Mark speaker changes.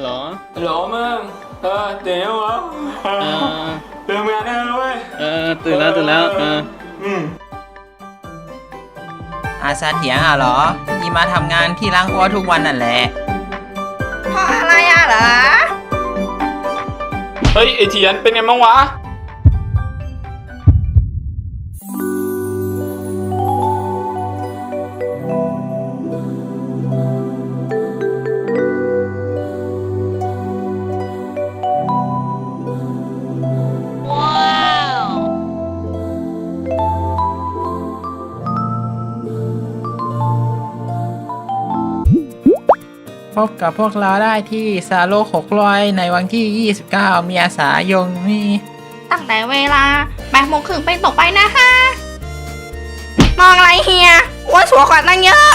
Speaker 1: หรอมึงเออเดี๋ยววะ
Speaker 2: เออ
Speaker 1: เติมงานได้แล้วเว้ย
Speaker 2: เออตื่นแล้วตื่นแล้วเออ
Speaker 1: อืม
Speaker 3: อาซาเถียงอะเหรอที่มาทำงานที่ล้างอัวทุกวันนั่นแหละเพราะอะไรอะเหรอ
Speaker 1: เฮ้ยไอเทียนเป็นไงบ้างวะ
Speaker 3: พบกับพวกเราได้ที่ซาโลก600ในวันที่ 29 เมียสายนนี่
Speaker 4: ตั้งแต่เวลาแปดโมงครึ่งเป็นตกไปนะฮะ มองอะไรเฮียอ้วนสัวกว่าตั้งเยอะ